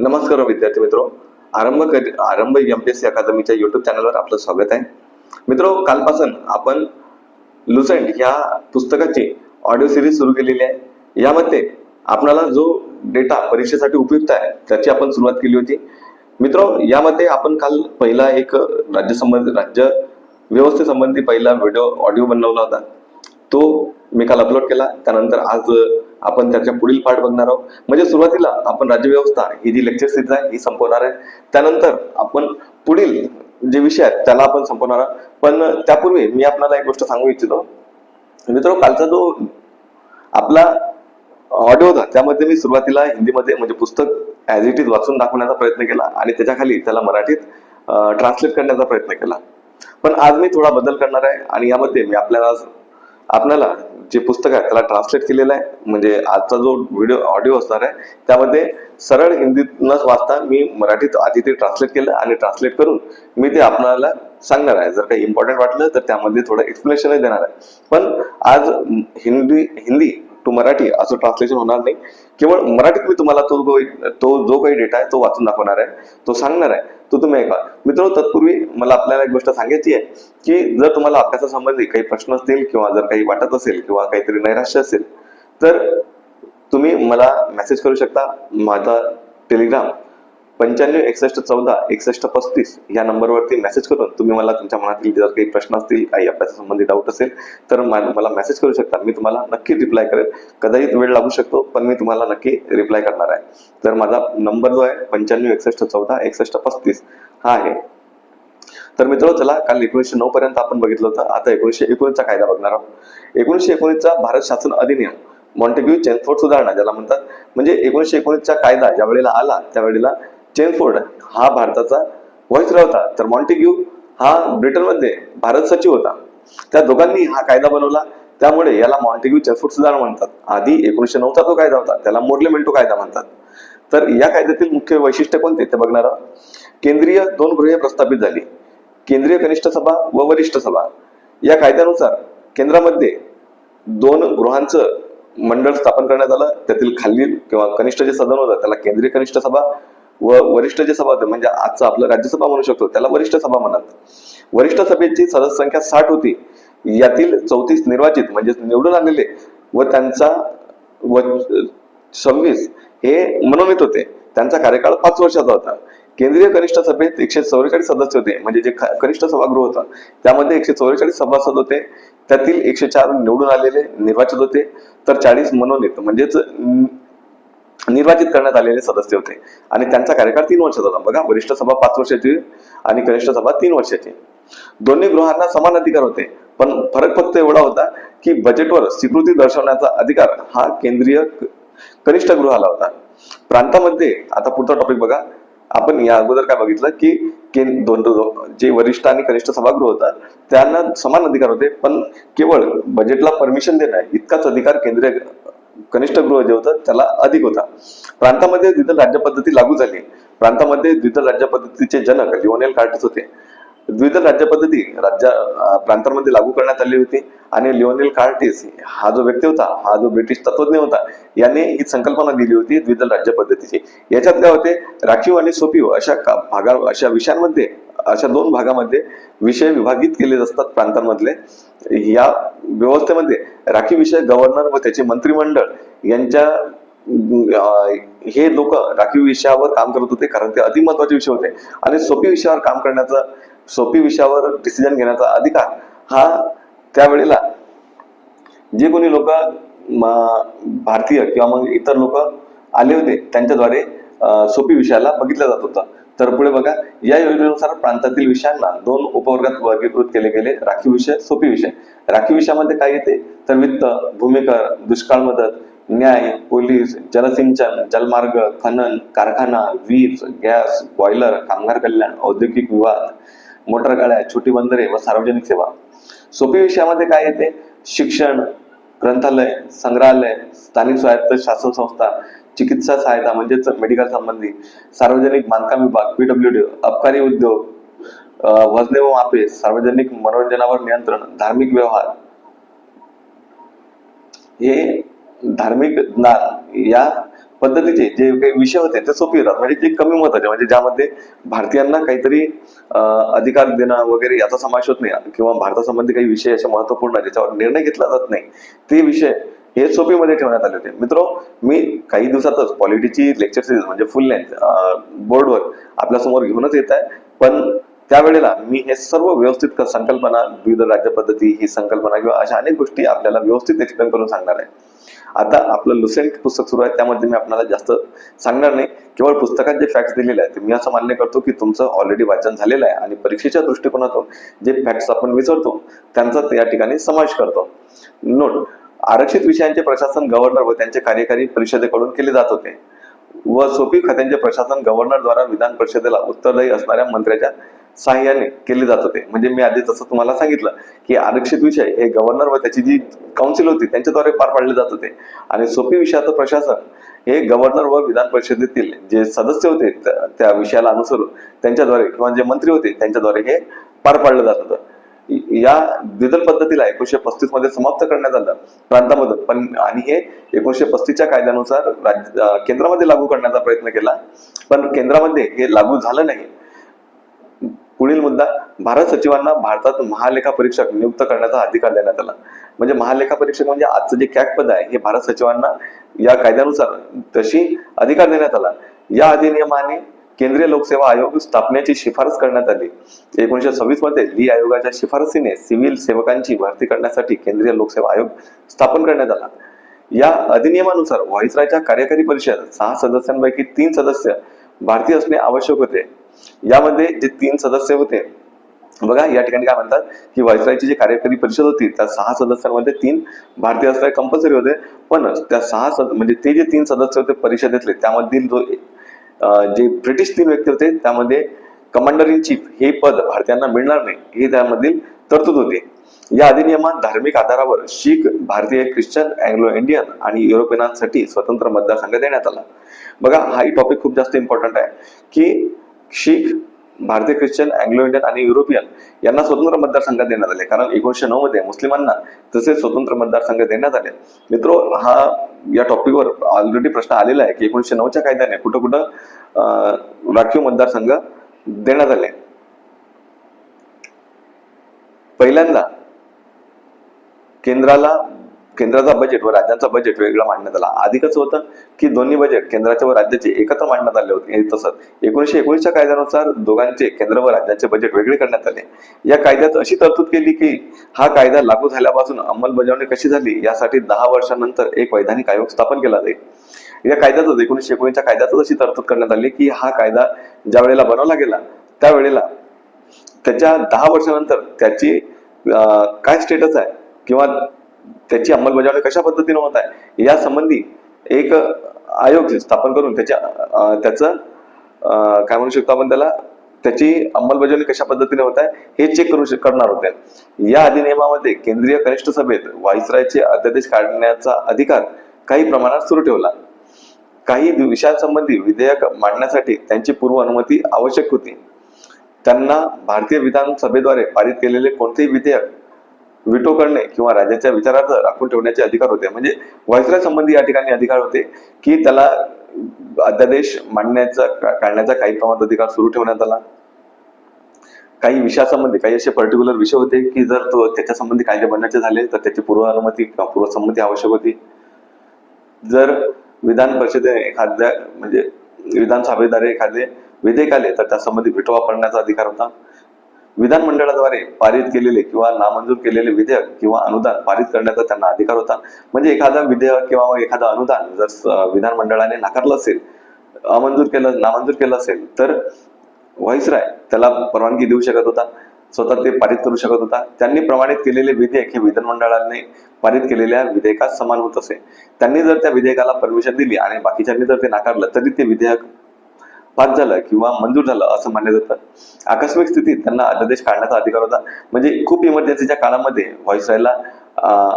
नमस्कार हो विद्यार्थी मित्रो. आरंभ करी आरंभ एम पी एस सी अकादमीच्या युट्यूब चॅनलवर आपलं स्वागत आहे. मित्रो कालपासून आपण लुसेंट ह्या पुस्तकाची ऑडिओ सिरीज सुरू केलेली आहे. यामध्ये आपणाला जो डेटा परीक्षेसाठी उपयुक्त आहे त्याची आपण सुरुवात केली होती. मित्रो यामध्ये आपण काल पहिला एक राज्य संबंधी राज्य व्यवस्थेसंबंधी पहिला व्हिडिओ ऑडिओ बनवला होता. तो मी काल अपलोड केला. त्यानंतर आज आपण त्याच्या पुढील पाठ बघणार आहोत. म्हणजे सुरुवातीला आपण राज्यव्यवस्था ही जी लेक्चर सिरीज आहे ही संपवणार आहे. त्यानंतर आपण पुढील जे विषय आहेत त्याला आपण संपवणार आहोत. पण त्यापूर्वी मी आपल्याला एक गोष्ट सांगू इच्छितो. मित्र कालचा जो आपला ऑडिओ होता त्यामध्ये मी सुरुवातीला हिंदीमध्ये म्हणजे पुस्तक ऍज इट इज वाचून दाखवण्याचा प्रयत्न केला आणि त्याच्याखाली त्याला मराठीत ट्रान्सलेट करण्याचा प्रयत्न केला. पण आज मी थोडा बदल करणार आहे आणि यामध्ये मी आपल्याला आपल्याला जे पुस्तक आहे त्याला ट्रान्सलेट केलेलं आहे. म्हणजे आजचा जो व्हिडिओ ऑडिओ असणार आहे त्यामध्ये सरळ हिंदीत न वाचता मी मराठीत आधी ते ट्रान्सलेट केलं आणि ट्रान्सलेट करून मी ते आपल्याला सांगणार आहे. जर काही इम्पॉर्टंट वाटलं तर त्यामध्ये थोडं एक्सप्लेनेशनही देणार आहे. पण आज हिंदी हिंदी टू मराठी असं ट्रान्सलेशन होणार नाही. केवळ मराठीत मी तुम्हाला तो तो जो काही डेटा आहे तो वाचून दाखवणार आहे. तो सांगणार आहे. तो तुम्ही ऐका. मित्र तत्पूर्वी मला आपल्याला एक गोष्ट सांगायची आहे की जर तुम्हाला अभ्यासासंबंधी काही प्रश्न असतील किंवा जर काही वाटत असेल किंवा काहीतरी नैराश्य असेल तर तुम्ही मला मेसेज करू शकता माझा टेलिग्राम पंच्याण्णव एकसष्ट चौदा एकसष्ट पस्तीस या नंबरवरती मेसेज करून तुम्ही मला तुमच्या मनातील जर काही प्रश्न असतील काही अभ्यासासंबंधी डाऊट असेल तर मला मेसेज करू शकता. मी तुम्हाला नक्की रिप्लाय करेल. कदाचित वेळ लागू शकतो पण मी तुम्हाला नक्की रिप्लाय करणार आहे. तर माझा नंबर जो आहे पंच्याण्णव एकसष्ट चौदा एकसष्ट पस्तीस हा आहे. तर मित्र चला काल एकोणीसशे नऊ पर्यंत आपण बघितलं होतं. आता एकोणीसशे एकोणीसचा कायदा बघणार आहोत. एकोणीसशे एकोणीसचा भारत शासन अधिनियम मॉन्टेग्यू चेनफोर्ड सुधारणा ज्याला म्हणतात. म्हणजे एकोणीसशे एकोणीसचा कायदा ज्या वेळेला आला त्यावेळेला चेनफोर्ड हा भारताचा व्हाईसरॉय होता. तर मॉन्टेग्यू हा ब्रिटनमध्ये भारत सचिव होता. त्या दोघांनी हा कायदा बनवला. त्यामुळे याला मॉन्टेग्यू चेनफोर्ड सुधारणा म्हणतात. आधी एकोणीशे नऊचा तो कायदा होता. त्याला मोर्लेमेंटो कायदा म्हणतात. तर या कायद्यातील मुख्य वैशिष्ट्य कोणते? ते बघणार आहोत. केंद्रीय दोन गृहे प्रस्थापित झाली. केंद्रीय कनिष्ठ सभा व वरिष्ठ सभा. या कायद्यानुसार केंद्रामध्ये दोन गृहांचं मंडळ स्थापन करण्यात आलं. त्यातील खालील किंवा कनिष्ठ जे सदन होतं त्याला केंद्रीय कनिष्ठ सभा व वरिष्ठ जे सभा होते म्हणजे आजचं आपलं राज्यसभा म्हणू शकतो त्याला वरिष्ठ सभा म्हणतात. वरिष्ठ सभेची सदस्य संख्या साठ होती. यातील चौतीस निर्वाचित म्हणजे निवडून आलेले व त्यांचा व सव्वीस हे मनोनीत होते. त्यांचा कार्यकाळ पाच वर्षाचा होता. केंद्रीय कनिष्ठ सभेत एकशे चौवेचाळीस सदस्य होते म्हणजे जे कनिष्ठ सभागृह होता त्यामध्ये एकशे चौवेचाळीस सभासद होते. त्यातील एकशे चार निवडून आलेले निर्वाचित होते. तर चाळीस मनोनीत म्हणजेच निर्वाचित करण्यात आलेले सदस्य होते. आणि त्यांचा कार्यकाळ तीन वर्षाचा होता. बघा वरिष्ठ सभा पाच वर्षाची आणि कनिष्ठ सभा तीन वर्षाची. दोन्ही गृहांना समान अधिकार होते. पण फरक फक्त एवढा होता की बजेटवर स्वीकृती दर्शवण्याचा अधिकार हा केंद्रीय कनिष्ठ गृहाला होता. प्रांतामध्ये आता पुढचा टॉपिक बघा. आपण या अगोदर काय बघितलं की दोन दोन- जे वरिष्ठ आणि कनिष्ठ सभागृह होता त्यांना समान अधिकार होते. पण केवळ बजेटला परमिशन देणं इतकाच अधिकार केंद्रीय कनिष्ठ गृह जे होतं त्याला अधिक होता. प्रांतामध्ये द्विदल राज्य पद्धती लागू झाली. प्रांतामध्ये द्विदल राज्य पद्धतीचे जनक लिओनेल कार्टिस होते. द्विदल राज्य पद्धती राज्य प्रांतामध्ये प्रांतांमध्ये लागू करण्यात आली होती. आणि लिओनेल कार्टिस हा जो व्यक्ती होता हा जो ब्रिटिश तत्वज्ञ होता यांनी ही संकल्पना दिली होती द्विदल राज्य पद्धतीची. याच्यात काय होते? राखीव आणि सोपीव हो, अशा भागा अशा विषयांमध्ये अशा दोन भागामध्ये विषय विभागित केले असतात प्रांतांमधले. या व्यवस्थेमध्ये राखीव विषय गव्हर्नर व त्याचे मंत्रिमंडळ यांच्या हे लोक राखीव विषयावर काम करत होते कारण ते अति महत्त्वाचे विषय होते. आणि सोपी विषयावर काम करण्याचा सोपी विषयावर डिसिजन घेण्याचा अधिकार हा त्यावेळेला जे कोणी लोक भारतीय किंवा मग इतर लोक आले होते त्यांच्याद्वारे सोपी विषयाला बघितलं जात होतं. तर पुढे बघा या योजनेनुसार प्रांतातील विषयांना दोन उपवर्गात वर्गीकृत केले गेले. राखीव विषय सोपी विषय. राखीव विषयामध्ये काय येते? तर वित्त भूमिकर दुष्काळ मदत न्याय पोलीस जलसिंचन जलमार्ग खनन कारखाना वीज गॅस बॉयलर कामगार कल्याण औद्योगिक विवाद मोटर गाड्या छोटी बंदरे व सार्वजनिक सेवा. सोपी विषयामध्ये काय येते? शिक्षण ग्रंथालय संग्रहालय स्थानिक स्वायत्त शासन संस्था चिकित्सा सहायता म्हणजेच मेडिकल संबंधी सार्वजनिक बांधकाम विभाग पीडब्ल्यू डी अबकारी उद्योग वजने व मापे सार्वजनिक मनोरंजनावर नियंत्रण धार्मिक व्यवहार. हे धार्मिक ज्ञान या पद्धतीचे जे काही विषय होते ते सोपे होतात. म्हणजे ते कमी महत्त्वाचे म्हणजे ज्यामध्ये भारतीयांना काहीतरी अधिकार देणं वगैरे याचा समावेश होत नाही किंवा भारतासंबंधी काही विषय असे महत्त्वपूर्ण ज्याच्यावर निर्णय घेतला जात नाही ते विषय हे सोपीमध्ये ठेवण्यात आले होते. मित्र मी काही दिवसातच पॉलिटीची लेक्चर सिरीज म्हणजे फुल लेंथ बोर्डवर आपल्यासमोर घेऊनच येत आहे. पण त्यावेळेला मी हे सर्व व्यवस्थित संकल्पना विविध राज्य पद्धती ही संकल्पना किंवा अशा अनेक गोष्टी आपल्याला व्यवस्थित एक्सप्लेन करून सांगणार आहे. आता आपलं लुसेंट पुस्तक सुरू आहे त्यामध्ये मी आपल्याला जास्त सांगणार नाही. केवळ पुस्तकात जे फॅक्ट्स दिलेले आहेत मी असं मान्य करतो की तुमचं ऑलरेडी वाचन झालेलं आहे आणि परीक्षेच्या दृष्टिकोनातून जे फॅक्ट्स आपण विसरतो त्यांचा या ठिकाणी समावेश करतो. नोट आरक्षित विषयांचे प्रशासन गव्हर्नर व त्यांचे कार्यकारी परिषदेकडून केले जात होते. व सोपी खात्यांचे प्रशासन गव्हर्नरद्वारा विधान परिषदेला उत्तरदायी असणाऱ्या मंत्र्याच्या सहाय्याने केले जात होते. म्हणजे मी आधी जसं तुम्हाला सांगितलं की आरक्षित विषय हे गव्हर्नर व त्याची जी काउन्सिल होती त्यांच्याद्वारे पार पाडले जात होते. आणि सोपी विषयाचं प्रशासन हे गव्हर्नर व विधान परिषदेतील जे सदस्य होते त्या- विषयाला अनुसरून त्यांच्याद्वारे किंवा जे मंत्री होते त्यांच्याद्वारे हे पार पाडलं जात होतं. या द्विदल पद्धतीला एकोणीशे पस्तीसमध्ये समाप्त करण्यात आलं प्रांतामधून पण आणि हे एकोणीशे पस्तीसच्या कायद्यानुसार राज्य केंद्रामध्ये लागू करण्याचा प्रयत्न केला. पण केंद्रामध्ये हे लागू झालं नाही. पुढील मुद्दा भारत सचिवांना भारतात महालेखा परीक्षक नियुक्त करण्याचा अधिकार देण्यात आला. म्हणजे महालेखा परीक्षक म्हणजे आजचं जे कॅक पद आहे हे भारत सचिवांना या कायद्यानुसार तशी अधिकार देण्यात आला. या अधिनियमाने केंद्रीय लोकसेवा आयोग स्थापनेची शिफारस करण्यात आली. एकोणीशे सव्वीसमध्ये ली आयोगाच्या शिफारसीने सिव्हिल सेवकांची भरती करण्यासाठी केंद्रीय लोकसेवा आयोग स्थापन करण्यात आला. या अधिनियमानुसार व्हाईसरायच्या कार्यकारी परिषद सहा सदस्यांपैकी तीन सदस्य भारतीय असणे आवश्यक होते. यामध्ये जे तीन सदस्य होते बघा या ठिकाणी काय म्हणतात की वायसरायची जी कार्यकारी परिषद होती त्या सहा सदस्यांमध्ये तीन भारतीय असणारे कंपल्सरी होते. पण त्या सहा सद म्हणजे ते जे तीन सदस्य होते परिषदेतले त्यामधील जो जे ब्रिटिश तीन व्यक्ती होते त्यामध्ये कमांडर इन चीफ हे पद भारतीयांना मिळणार नाही हे त्यामधील तरतूद होती. या अधिनियमात धार्मिक आधारावर शीख भारतीय ख्रिश्चन अँग्लो इंडियन आणि युरोपियनांसाठी स्वतंत्र मतदारसंघ देण्यात आला. बघा हाही टॉपिक खूप जास्त इम्पॉर्टंट आहे की शीख भारतीय ख्रिश्चन अँग्लो इंडियन आणि युरोपियन यांना स्वतंत्र मतदारसंघ देण्यात आले. कारण एकोणीशे नऊ मध्ये मुस्लिमांना तसे स्वतंत्र मतदारसंघ देण्यात आले. मित्रो हा या टॉपिकवर ऑलरेडी प्रश्न आलेला आहे की एकोणीशे नऊच्या कायद्याने कुठं कुठं राखीव मतदारसंघ देण्यात आले. पहिल्यांदा केंद्राला केंद्राचा बजेट व राज्यांचा बजेट वेगळा मांडण्यात आला. आधी कसं होतं की दोन्ही बजेट केंद्राचे व राज्याचे एकत्र मांडण्यात आले होते. हे तसंच एकोणीशे एकोणीसच्या कायद्यानुसार दोघांचे केंद्र व राज्याचे बजेट वेगळे करण्यात आले. या कायद्यात अशी तरतूद केली की हा कायदा लागू झाल्यापासून अंमलबजावणी कशी झाली यासाठी दहा वर्षानंतर एक वैधानिक आयोग स्थापन केला जाईल. या कायद्यातच एकोणीशे एकोणीसच्या कायद्यातच अशी तरतूद करण्यात आली की हा कायदा ज्या वेळेला बनवला गेला त्यावेळेला त्याच्या दहा वर्षानंतर त्याची काय स्टेटस आहे किंवा त्याची अंमलबजावणी कशा पद्धतीने होत आहे या संबंधी एक आयोग स्थापन करून त्याच्या त्याचं काय म्हणू शकतो आपण त्याला त्याची अंमलबजावणी कशा पद्धतीने होत आहे हे चेक करू शक- करणार होते. या अधिनियमामध्ये केंद्रीय कनिष्ठ सभेत व्हाईसरायचे अध्यादेश काढण्याचा अधिकार काही प्रमाणात सुरू ठेवला. काही विषयांसंबंधी विधेयक मांडण्यासाठी त्यांची पूर्व अनुमती आवश्यक होती. त्यांना भारतीय विधानसभेद्वारे पारित केलेले कोणतेही विधेयक विटो करणे किंवा राजाच्या विचारार्थ राखून ठेवण्याचे अधिकार होते. म्हणजे व्हायसराय संबंधी या ठिकाणी अधिकार होते की त्याला अध्यादेश मांडण्याचा काढण्याचा काही प्रमाणात अधिकार सुरू ठेवण्यात आला. काही विषयासंबंधी काही असे पर्टिक्युलर विषय होते की जर तो त्याच्या संबंधी कायदे बनण्याचे झाले तर त्याची पूर्व अनुमती किंवा पूर्वसंमती आवश्यक होती. जर विधान परिषदेने एखाद्या म्हणजे विधानसभेद्वारे एखादे विधेयक आले तर त्या विटो वापरण्याचा अधिकार होता. विधानमंडळाद्वारे पारित केलेले किंवा नामंजूर केलेले विधेयक किंवा अनुदान पारित करण्याचा त्यांना अधिकार होता. म्हणजे एखादा विधेयक किंवा एखादं अनुदान जर विधानमंडळाने नाकारलं असेल अमंजूर केलं नामंजूर केलं असेल तर व्हाईसराय त्याला परवानगी देऊ शकत होता स्वतः ते पारित करू शकत होता. त्यांनी प्रमाणित केलेले विधेयक हे विधानमंडळाने पारित केलेल्या विधेयकात समान होत असे. त्यांनी जर त्या विधेयकाला परमिशन दिली आणि बाकीच्यांनी जर ते नाकारलं तरी ते विधेयक पास झालं किंवा मंजूर झालं असं मानलं जातं. आकस्मिक स्थितीत त्यांना अध्यादेश काढण्याचा अधिकार होता. म्हणजे खूप इमर्जन्सीच्या काळामध्ये व्हाईसरायला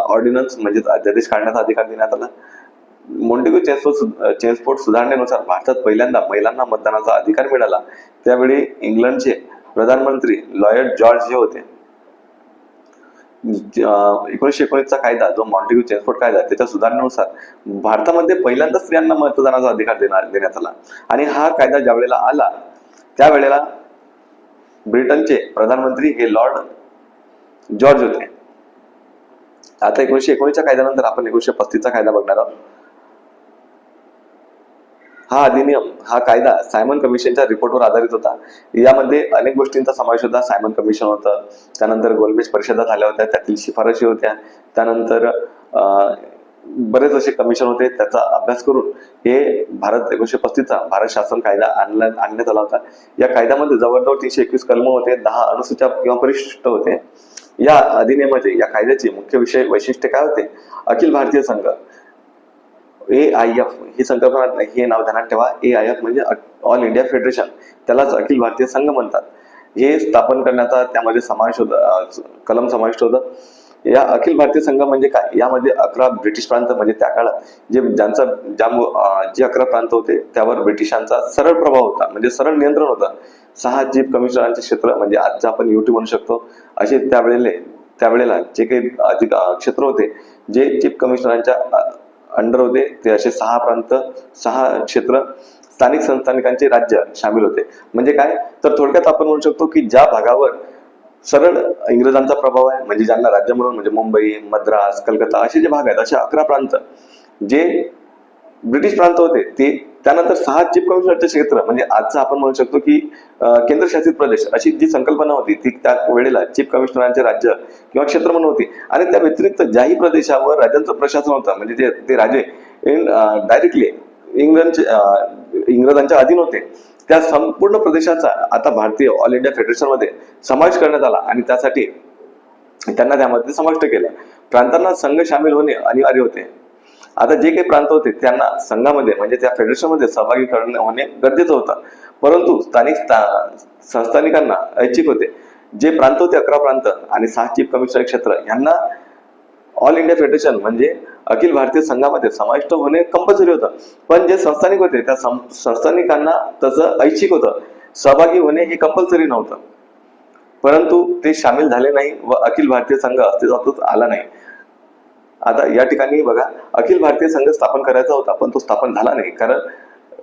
ऑर्डिनन्स म्हणजेच अध्यादेश काढण्याचा अधिकार देण्यात आला. मोंटेगो चेन्सपोर्ट चेन्सपोर्ट सुधारणेनुसार भारतात पहिल्यांदा महिलांना मतदानाचा अधिकार मिळाला. त्यावेळी इंग्लंडचे प्रधानमंत्री लॉयड जॉर्ज हे होते एकोणीसशे एकोणीसचा कायदा जो मॉन्टेग्यू चेन्सफोर्ड कायदा त्याच्या सुधारणेनुसार भारतामध्ये पहिल्यांदा स्त्रियांना मतदानाचा अधिकार देणार देण्यात आला. आणि हा कायदा ज्या वेळेला आला त्यावेळेला ब्रिटनचे प्रधानमंत्री हे लॉर्ड जॉर्ज होते. आता एकोणीसशे एकोणीसच्या कायद्यानंतर आपण एकोणीसशे पस्तीसचा कायदा बघणार आहोत. हा अधिनियम हा कायदा सायमन कमिशनच्या रिपोर्टवर आधारित होता. यामध्ये अनेक गोष्टींचा समावेश होता. सायमन कमिशन होतं त्यानंतर गोलमेज परिषदा झाल्या होत्या त्यातील शिफारशी होत्या त्यानंतर बरेच असे कमिशन होते. त्याचा अभ्यास करून हे भारत एकोणीशे पस्तीसचा भारत शासन कायदा आणला आणण्यात आला होता. या कायद्यामध्ये जवळजवळ तीनशे एकवीस कलम होते दहा अनुसूच्या किंवा परिशिष्ट होते. या अधिनियमाचे या कायद्याचे मुख्य विषय वैशिष्ट्य काय होते? अखिल भारतीय संघ. ए आय एफ ही संकल्पना हे नाव ध्यानात ठेवा. ए आय एफ म्हणजे ऑल इंडिया फेडरेशन त्यालाच अखिल भारतीय संघ म्हणतात. हे स्थापन करण्याचा त्यामध्ये समावेश होता कलम समाविष्ट होतं. या अखिल भारतीय संघ म्हणजे काय? यामध्ये अकरा ब्रिटिश प्रांत म्हणजे त्या काळात जे ज्यांचा ज्या जे अकरा प्रांत होते त्यावर ब्रिटिशांचा सरळ प्रभाव होता म्हणजे सरळ नियंत्रण होतं. सहा जीप कमिशनरांचे क्षेत्र म्हणजे आजचं आपण युटी म्हणू शकतो. असे त्यावेळेला त्यावेळेला जे काही अधिक क्षेत्र होते जे चीफ कमिशनरांच्या अंडर होते. ते असे सहा प्रांत सहा क्षेत्र स्थानिक संस्थानिकांचे राज्य सामील होते. म्हणजे काय? तर थोडक्यात आपण म्हणू शकतो की ज्या भागावर सरळ इंग्रजांचा प्रभाव आहे म्हणजे ज्यांना राज्य म्हणून म्हणजे मुंबई मद्रास कलकत्ता असे जे भाग आहेत असे अकरा प्रांत जे ब्रिटिश प्रांत होते ते त्यानंतर सहा चीफ कमिशनरचे क्षेत्र म्हणजे आजचं आपण म्हणू शकतो की केंद्रशासित प्रदेश अशी जी संकल्पना होती ती त्या वेळेला चीफ कमिशनरांचे राज्य किंवा क्षेत्र म्हणून होती. आणि त्या व्यतिरिक्त ज्याही प्रदेशावर राज्यांचं प्रशासन होतं म्हणजे ते ते राजे इन डायरेक्टली इंग्लंडचे इंग्रजांच्या अधीन होते त्या संपूर्ण प्रदेशाचा आता भारतीय ऑल इंडिया फेडरेशनमध्ये समावेश करण्यात आला आणि त्यासाठी त्यांना त्यामध्ये समाविष्ट केलं. प्रांतांना संघ सामील होणे अनिवार्य होते. आता जे काही प्रांत होते त्यांना संघामध्ये म्हणजे त्या फेडरेशनमध्ये सहभागी करणे होणे गरजेचं होतं. परंतु स्थानिक स्था- संस्थानिकांना ऐच्छिक होते. जे प्रांत होते अकरा प्रांत आणि सहा चीफ कमिशनर क्षेत्र यांना ऑल इंडिया फेडरेशन म्हणजे अखिल भारतीय संघामध्ये समाविष्ट होणे कंपल्सरी होतं. पण जे संस्थानिक होते त्या सं- संस्थानिकांना तसं ऐच्छिक होतं. सहभागी होणे हे कंपल्सरी नव्हतं. परंतु ते सामील झाले नाही व अखिल भारतीय संघ अस्तित्वातच आला नाही. आता या ठिकाणी बघा अखिल भारतीय संघ स्थापन करायचा होता पण तो स्थापन झाला नाही. कारण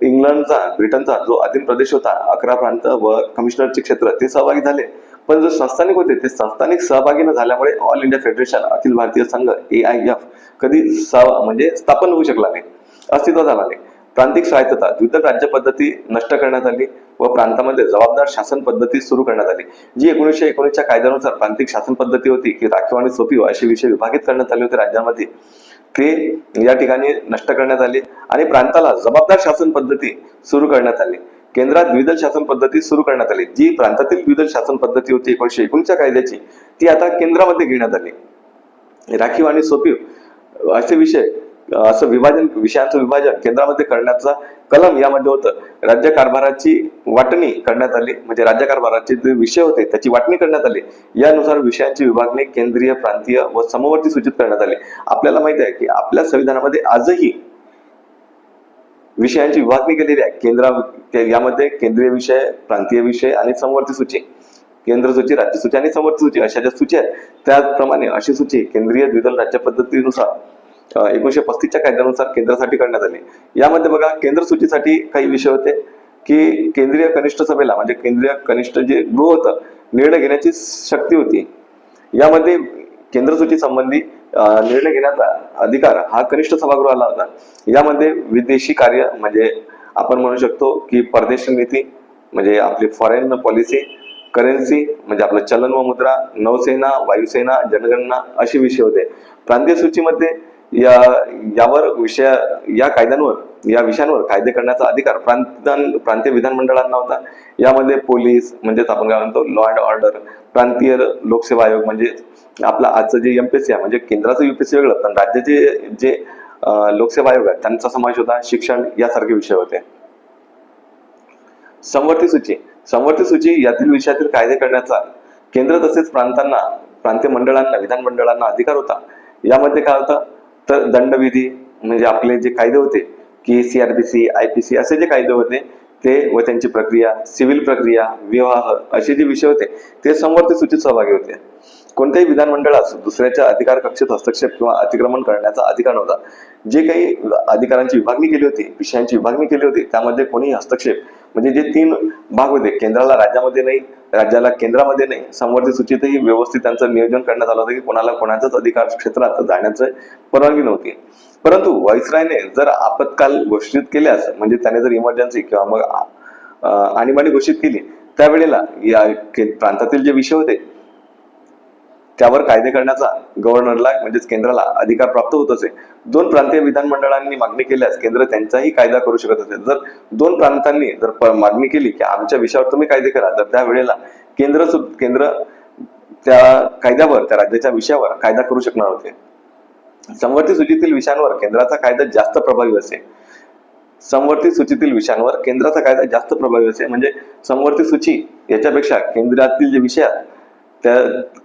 इंग्लंडचा ब्रिटनचा जो अधीन प्रदेश होता अकरा प्रांत व कमिशनरचे क्षेत्र ते सहभागी झाले. पण जे संस्थानिक होते ते संस्थानिक सहभागी न झाल्यामुळे all India federation Akhil Bharatiya संघ ए आय एफ कधी सह म्हणजे स्थापन होऊ शकला नाही अस्तित्वात आला नाही. प्रांतिक स्वायत्तता द्विदल राज्य पद्धती नष्ट करण्यात आली व प्रांतामध्ये जबाबदार शासन पद्धती सुरू करण्यात आली. जी एकोणीसशे एकोणीसच्या कायद्यानुसार प्रांतिक शासन पद्धती होती की राखीव आणि सोपीव असे विषय विभागित करण्यात आले होते राज्यामध्ये ते या ठिकाणी नष्ट करण्यात आले आणि प्रांताला जबाबदार शासन पद्धती सुरू करण्यात आली. केंद्रात द्विदल शासन पद्धती सुरू करण्यात आली. जी प्रांतातील द्विदल शासन पद्धती होती एकोणीसशे एकोणच्या कायद्याची ती आता केंद्रामध्ये घेण्यात आली. राखीव आणि सोपीव असे विषय असं विभाजन विषयांचं विभाजन केंद्रामध्ये करण्याचा कलम यामध्ये होतं. राज्य कारभाराची वाटणी करण्यात आली. म्हणजे राज्य कारभाराचे जे विषय होते त्याची वाटणी करण्यात आली. यानुसार विषयांची विभागणी केंद्रीय प्रांतीय व समवर्ती सूचित करण्यात आली. आपल्याला माहिती आहे की आपल्या संविधानामध्ये आजही विषयांची विभागणी केलेली आहे. केंद्रा यामध्ये केंद्रीय विषय प्रांतीय विषय आणि समवर्ती सूची. केंद्र सूची राज्य सूची आणि समर्थ सूची अशा ज्या सूची आहेत त्याचप्रमाणे अशी सूची केंद्रीय द्विदल राज्य पद्धतीनुसार एकोणीशे पस्तीसच्या कायद्यानुसार केंद्रासाठी करण्यात आली. यामध्ये बघा केंद्र सूचीसाठी काही विषय होते की केंद्रीय कनिष्ठ सभेला म्हणजे केंद्रीय कनिष्ठ जे गृह होतं निर्णय घेण्याची शक्ती होती. यामध्ये केंद्र सूची संबंधी निर्णय घेण्याचा अधिकार हा कनिष्ठ सभागृहाला होता. यामध्ये विदेशी कार्य म्हणजे आपण म्हणू शकतो की परदेश नीती म्हणजे आपली फॉरेन पॉलिसी करन्सी म्हणजे आपलं चलन व मुद्रा नौसेना वायुसेना जनगणना असे विषय होते. प्रांतीय सूचीमध्ये या यावर विषय या कायद्यांवर या विषयांवर कायदे करण्याचा अधिकार प्रांतां प्रांतीय विधानमंडळांना होता. यामध्ये पोलीस म्हणजेच आपण काय म्हणतो लॉ अँड ऑर्डर प्रांतीय लोकसेवा आयोग म्हणजे आपला आजचं जे एमपीएससी आहे म्हणजे केंद्राचं युपीएससी वेगळं पण राज्याचे जे लोकसेवा आयोग आहे त्यांचा समावेश होता शिक्षण यासारखे विषय होते. समवर्ती सूची समवर्ती सूची यातील विषयातील कायदे करण्याचा केंद्र तसेच प्रांतांना प्रांतीय मंडळांना विधानमंडळांना अधिकार होता. यामध्ये काय होतं? तर दंडविधी म्हणजे आपले जे कायदे होते की सीआरपीसी आयपीसी असे जे कायदे होते ते व त्यांची प्रक्रिया सिव्हिल प्रक्रिया विवाह असे जे विषय होते ते समोर ते सूचीत सहभागी होते. कोणत्याही विधानमंडळास दुसऱ्याच्या अधिकार कक्षेत हस्तक्षेप किंवा अतिक्रमण करण्याचा अधिकार नव्हता. जे काही अधिकारांची विभागणी केली होती विषयांची विभागणी केली होती त्यामध्ये कोणी हस्तक्षेप म्हणजे जे तीन भाग होते केंद्राला राज्यामध्ये नाही राज्याला केंद्रामध्ये नाही संवर्धित सूचीतही व्यवस्थित त्यांचं नियोजन करण्यात आलं होतं की कोणाला कोणाचाच अधिकार क्षेत्रात जाण्याचं परवानगी नव्हती. परंतु व्हाईसरायने जर आपत्काल घोषित केल्यास म्हणजे त्याने जर इमर्जन्सी किंवा मग आणीबाणी घोषित केली त्यावेळेला या प्रांतातील जे विषय होते त्यावर कायदे करण्याचा गव्हर्नरला म्हणजेच केंद्राला अधिकार प्राप्त होत असे. दोन प्रांतीय विधानमंडळांनी मागणी केल्यास केंद्र त्यांचाही कायदा करू शकत असे. जर दोन प्रांतांनी जर मागणी केली की आमच्या विषयावर तुम्ही कायदे करा तर त्यावेळेला केंद्र केंद्र त्या कायद्यावर त्या राज्याच्या विषयावर कायदा करू शकणार होते. संवर्ती सूचीतील विषयांवर केंद्राचा कायदा जास्त प्रभावी असे. संवर्ती सूचीतील विषयांवर केंद्राचा कायदा जास्त प्रभावी असे. म्हणजे संवर्ती सूची याच्यापेक्षा केंद्रातील जे विषय आहेत, त्या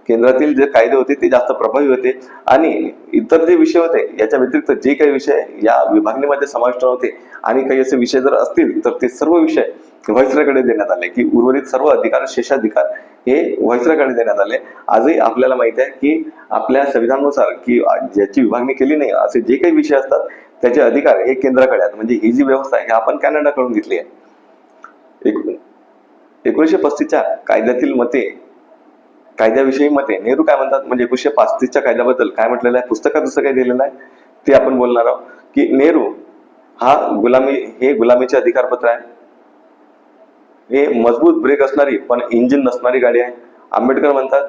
केंद्रातील जे कायदे होते ते जास्त प्रभावी होते. आणि इतर जे विषय होते याच्या व्यतिरिक्त जे काही विषय या विभागणीमध्ये समाविष्ट नव्हते आणि काही असे विषय जर असतील तर ते सर्व विषय व्हायसराकडे देण्यात आले की उर्वरित सर्व अधिकार शेषाधिकार हे व्हायसराकडे देण्यात आले. आजही आपल्याला माहिती आहे की आपल्या संविधानानुसार की ज्याची विभागणी केली नाही असे जे काही विषय असतात त्याचे अधिकार हे केंद्राकडे आहेत. म्हणजे ही जी व्यवस्था आहे आपण कॅनडाकडून घेतली आहे. एकोणीसशे पस्तीसच्या कायद्यातील मते कायद्याविषयी मते नेहरू काय म्हणतात? म्हणजे एकोणीशे पास्तीसच्या कायद्याबद्दल काय म्हटलेलं आहे? पुस्तकात दुसरं काय दिलेलं आहे? ते आपण बोलणार आहोत. की नेहरू हा गुलामी हे गुलामीचे अधिकारपत्र आहे. हे मजबूत ब्रेक असणारी पण इंजिन नसणारी गाडी आहे. आंबेडकर म्हणतात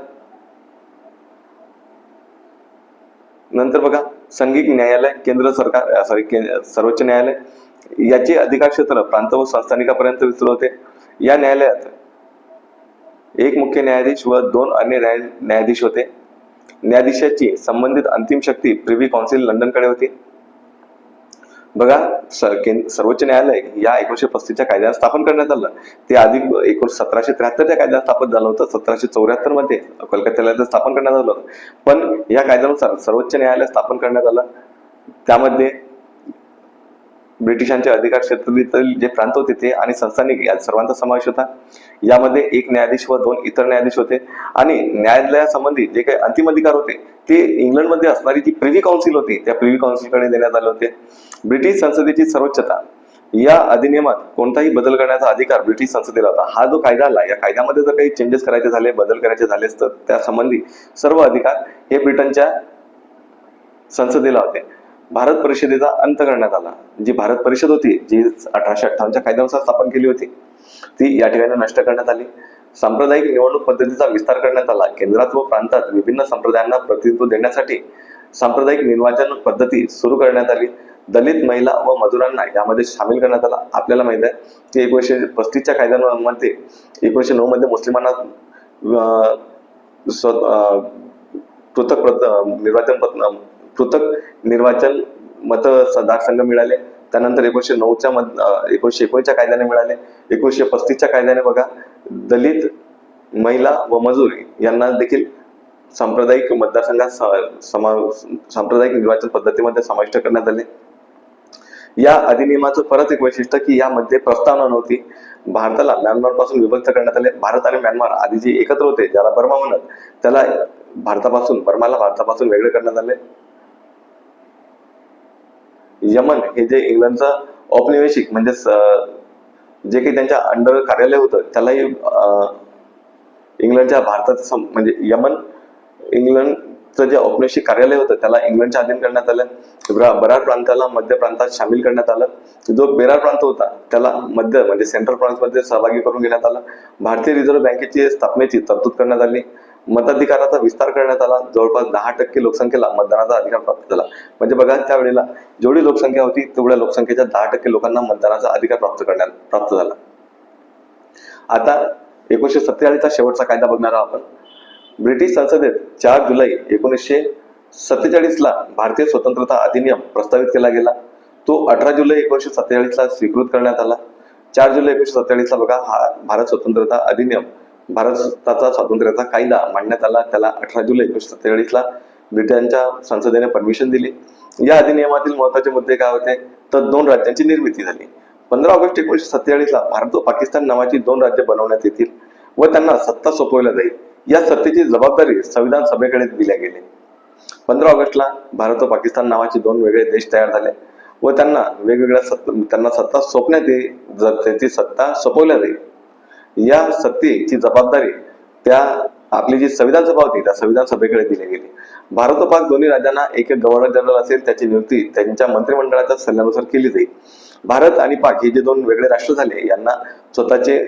नंतर बघा संघिक न्यायालय केंद्र सरकार सॉरी सर्वोच्च न्यायालय याचे अधिकार क्षेत्र प्रांत व संस्थानिकापर्यंत विस्तृत होते या न्यायालयात एक मुख्य न्यायाधीश व दोन अन्य न्यायाधीश होते. न्यायाधीशाची संबंधित अंतिम शक्ती प्रिव्ही कौन्सिल लंडनकडे होती. बघा स- सर्वोच्च न्यायालय या एकोणीशे पस्तीसच्या कायद्यात स्थापन करण्यात आलं. ते आधी एकोण सतराशे त्र्याहत्तरच्या कायद्यात स्थापन झालं होतं. सतराशे चौऱ्याहत्तरमध्ये कलकत्त्याला स्थापन करण्यात आलं होतं. पण या कायद्यानुसार सर्वोच्च न्यायालय स्थापन करण्यात आलं. त्यामध्ये ब्रिटिशांच्या अधिकार क्षेत्रातील जे प्रांत होते ते आणि संस्थानिक यात सर्वांचा समावेश होता. यामध्ये एक न्यायाधीश व दोन इतर न्यायाधीश होते. आणि न्यायालयासंबंधी जे काही अंतिम अधिकार होते ते इंग्लंडमध्ये असणारी जी प्रिव्ही काउन्सिल होती त्या प्रिव्ही काउन्सिलकडे देण्यात आले होते. ब्रिटिश संसदेची सर्वोच्चता या अधिनियमात कोणताही बदल करण्याचा अधिकार ब्रिटिश संसदेला होता. हा जो कायदा आला या कायद्यामध्ये जर काही चेंजेस करायचे झाले बदल करायचे झाले तर त्यासंबंधी सर्व अधिकार हे ब्रिटनच्या संसदेला होते. भारत परिषदेचा अंत करण्यात आला. जी भारत परिषद होती जी अठराशे अठ्ठावन्नच्या कायद्यानुसार स्थापन केली होती ती या ठिकाणी नष्ट करण्यात आली. सांप्रदायिक निवडणूक पद्धतीचा विस्तार करण्यात आला. केंद्रात व प्रांतात विभिन्न संप्रदायांना प्रतिनिधित्व देण्यासाठी सांप्रदायिक निर्वाचन पद्धती सुरू करण्यात आली. दलित महिला व मजुरांना यामध्ये सामील करण्यात आला. आपल्याला माहीत आहे की एकोणीसशे पस्तीसच्या कायद्यामध्ये एकोणीसशे नऊ मध्ये मुस्लिमांना स्व- पृथक निर्वाचन पृथक निर्वाचन मत मतदारसंघ मिळाले. त्यानंतर एकोणीशे नऊच्या मत एकोणीशे एकोणीसच्या कायद्याने मिळाले. एकोणीशे पस्तीसच्या कायद्याने बघा दलित महिला व मजूर यांना देखील सांप्रदायिक मतदारसंघात समा सांप्रदायिक निर्वाचन पद्धतीमध्ये समाविष्ट करण्यात आले. या अधिनियमाचं परत एक वैशिष्ट्य की यामध्ये प्रस्तावना नव्हती. भारताला म्यानमारपासून विभक्त करण्यात आले. भारत आणि म्यानमार आधी जे एकत्र होते ज्याला बर्मा म्हणत त्याला भारतापासून बर्माला भारतापासून वेगळे करण्यात आले. यमन हे जे इंग्लंडचं औपनिवेशिक म्हणजे जे काही त्यांच्या अंडर कार्यालय होतं त्यालाही इंग्लंडच्या भारतात सम- म्हणजे यमन इंग्लंडचं जे औपनिवेशिक कार्यालय होतं त्याला इंग्लंडच्या अधीन करण्यात आलं. बरा- बरार प्रांताला मध्य प्रांतात सामील करण्यात आलं. जो बेरार प्रांत होता त्याला मध्य म्हणजे सेंट्रल फ्रान्समध्ये सहभागी करून घेण्यात आला. भारतीय रिझर्व्ह बँकेची स्थापनेची तरतूद करण्यात आली. मताधिकाराचा विस्तार करण्यात आला. जवळपास दहा टक्के लोकसंख्येला मतदानाचा अधिकार प्राप्त झाला. म्हणजे बघा त्यावेळेला जेवढी लोकसंख्या होती तेवढ्या लोकसंख्येच्या दहा टक्के लोकांना मतदानाचा अधिकार प्राप्त करण्यात प्राप्त झाला. आता एकोणीशे सत्तेचाळीसचा शेवटचा कायदा बघणार आहोत आपण. ब्रिटिश संसदेत चार जुलै एकोणीसशे सत्तेचाळीस ला भारतीय स्वतंत्रता अधिनियम प्रस्तावित केला गेला. तो अठरा जुलै एकोणीसशे सत्तेचाळीस ला स्वीकृत करण्यात आला. चार जुलै एकोणीसशे सत्तेचाळीस ला बघा हा भारत स्वतंत्रता अधिनियम भारताचा स्वातंत्र्याचा कायदा मांडण्यात आला. त्याला अठरा जुलै एकोणीसशे सत्तेचाळीसला ब्रिटनच्या संसदेने परमिशन दिली. या अधिनियमातील महत्त्वाचे मुद्दे काय होते? तर दोन राज्यांची निर्मिती झाली. पंधरा ऑगस्ट एकोणीशे सत्तेचाळीसला भारत व पाकिस्तान नावाची दोन राज्य बनवण्यात येतील व त्यांना सत्ता सोपवल्या जाईल. या सत्तेची जबाबदारी संविधान सभेकडे दिल्या गेली. पंधरा ऑगस्टला भारत व पाकिस्तान नावाचे दोन वेगळे देश तयार झाले व त्यांना वेगवेगळ्या सत्ता त्यांना सत्ता सोपण्यात येईल जर त्याची सत्ता सोपवल्या जाईल या सत्तेची जबाबदारी त्या आपली जी संविधान सभा होती त्या संविधान सभेकडे दिली गेली. भारत व पाक दोन्ही राज्यांना एक एक गव्हर्नर जनरल असेल त्याची नियुक्ती त्यांच्या मंत्रिमंडळाच्या सल्ल्यानुसार केली जाईल. भारत आणि पाक हे जे दोन वेगळे राष्ट्र झाले यांना स्वतःचे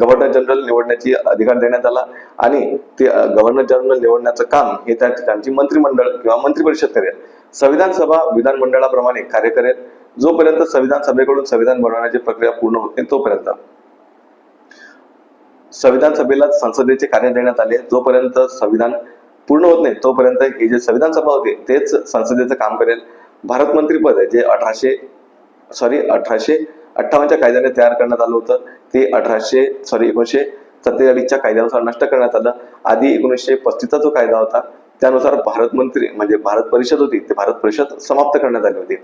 गव्हर्नर जनरल निवडण्याची अधिकार देण्यात आला आणि ते गव्हर्नर जनरल निवडण्याचं काम हे त्या ठिकाणची मंत्रिमंडळ किंवा मंत्रिपरिषद करेल. संविधान सभा विधानमंडळाप्रमाणे कार्य करेल. जोपर्यंत संविधान सभेकडून संविधान बनवण्याची प्रक्रिया पूर्ण होते तोपर्यंत. संविधान सभेला संसदेचे कार्य देण्यात आले. जोपर्यंत संविधान पूर्ण होत नाही. तोपर्यंत हे जे संविधान सभा होते तेच संसदेचं काम करेल. भारत मंत्रीपद आहे जे अठराशे सॉरी अठराशे अठ्ठावन्नच्या कायद्याने तयार करण्यात आलं होतं. ते अठराशे सॉरी एकोणीशे सत्तेचाळीसच्या कायद्यानुसार नष्ट करण्यात आलं. आधी एकोणीसशे पस्तीसचा जो कायदा होता त्यानुसार भारत मंत्री म्हणजे भारत परिषद होती ते भारत परिषद समाप्त करण्यात आली होती.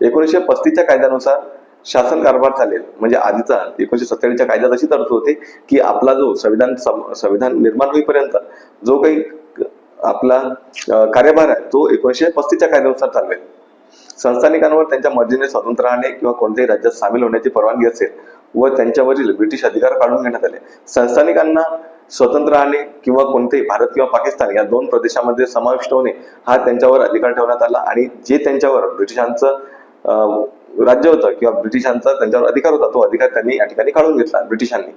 एकोणीसशे पस्तीसच्या कायद्यानुसार शासन कारभार चालेल. म्हणजे आधीचा एकोणीशे सत्तेचाळीसच्या कायद्यात अशी तरतूद होते की आपला जो संविधान संविधान निर्माण होईपर्यंत जो काही आपला कार्यभार आहे तो एकोणीशे पस्तीसच्या कायद्यानुसार चालवेल. संस्थानिकांवर त्यांच्या मर्जीने स्वतंत्र राहणे किंवा कोणत्याही राज्यात सामील होण्याची परवानगी असेल व त्यांच्यावरील ब्रिटिश अधिकार काढून घेण्यात आले. संस्थानिकांना स्वतंत्र राहणे किंवा कोणतेही भारत किंवा पाकिस्तान या दोन प्रदेशामध्ये समाविष्ट होणे हा त्यांच्यावर अधिकार ठेवण्यात आला आणि जे त्यांच्यावर ब्रिटिशांचं राज्य होतं किंवा ब्रिटिशांचा त्यांच्यावर अधिकार होता तो अधिकार त्यांनी या ठिकाणी काढून घेतला ब्रिटिशांनी.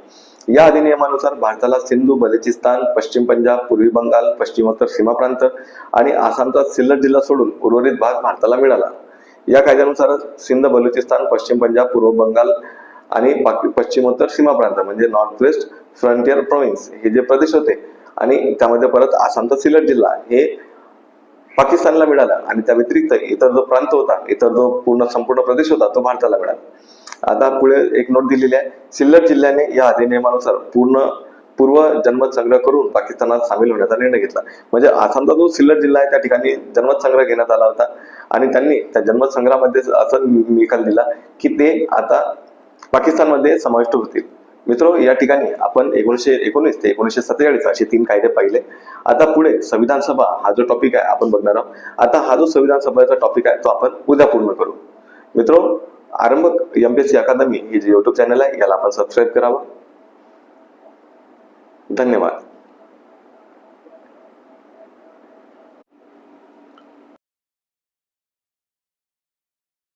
या अधिनियमानुसार भारताला सिंधू बलुचिस्तान पश्चिम पंजाब पूर्वी बंगाल पश्चिमोत्तर सीमा प्रांत आणि आसामचा सिल्लर जिल्हा सोडून उर्वरित भाग भारताला मिळाला. या कायद्यानुसार सिंध बलुचिस्तान पश्चिम पंजाब पूर्व बंगाल आणि पश्चिमोत्तर सीमा प्रांत म्हणजे नॉर्थ वेस्ट फ्रंटियर प्रोव्हिन्स हे जे प्रदेश होते आणि त्यामध्ये परत आसामचा सिलट जिल्हा हे पाकिस्तानला मिळाला आणि त्या व्यतिरिक्त इतर जो प्रांत होता इतर जो पूर्ण संपूर्ण प्रदेश होता तो भारताला मिळाला. आता पुढे एक नोट दिलेली आहे. सिल्लर जिल्ह्याने या अधिनियमानुसार पूर्ण पूर्व जन्मत संग्रह करून पाकिस्तानात सामील होण्याचा निर्णय घेतला. म्हणजे आसामचा जो सिल्लर जिल्हा आहे त्या ठिकाणी जन्मत संग्रह घेण्यात आला होता. आणि त्यांनी त्या जन्मत संग्रहामध्ये असा निकाल दिला की ते आता पाकिस्तानमध्ये समाविष्ट होतील. मित्र या ठिकाणी आपण एकोणीशे एकोणीस ते एकोणीशे सत्तेचाळीस असे तीन कायदे पाहिले. आता पुढे संविधान सभा हा जो टॉपिक आहे आपण बघणार आहोत. आता हा जो संविधान सभेचा टॉपिक आहे तो आपण उद्या पूर्ण करू. मित्र आरंभ एमपीएससी अकादमी हे जे युट्यूब चॅनल आहे याला आपण सबस्क्राईब करावं. धन्यवाद.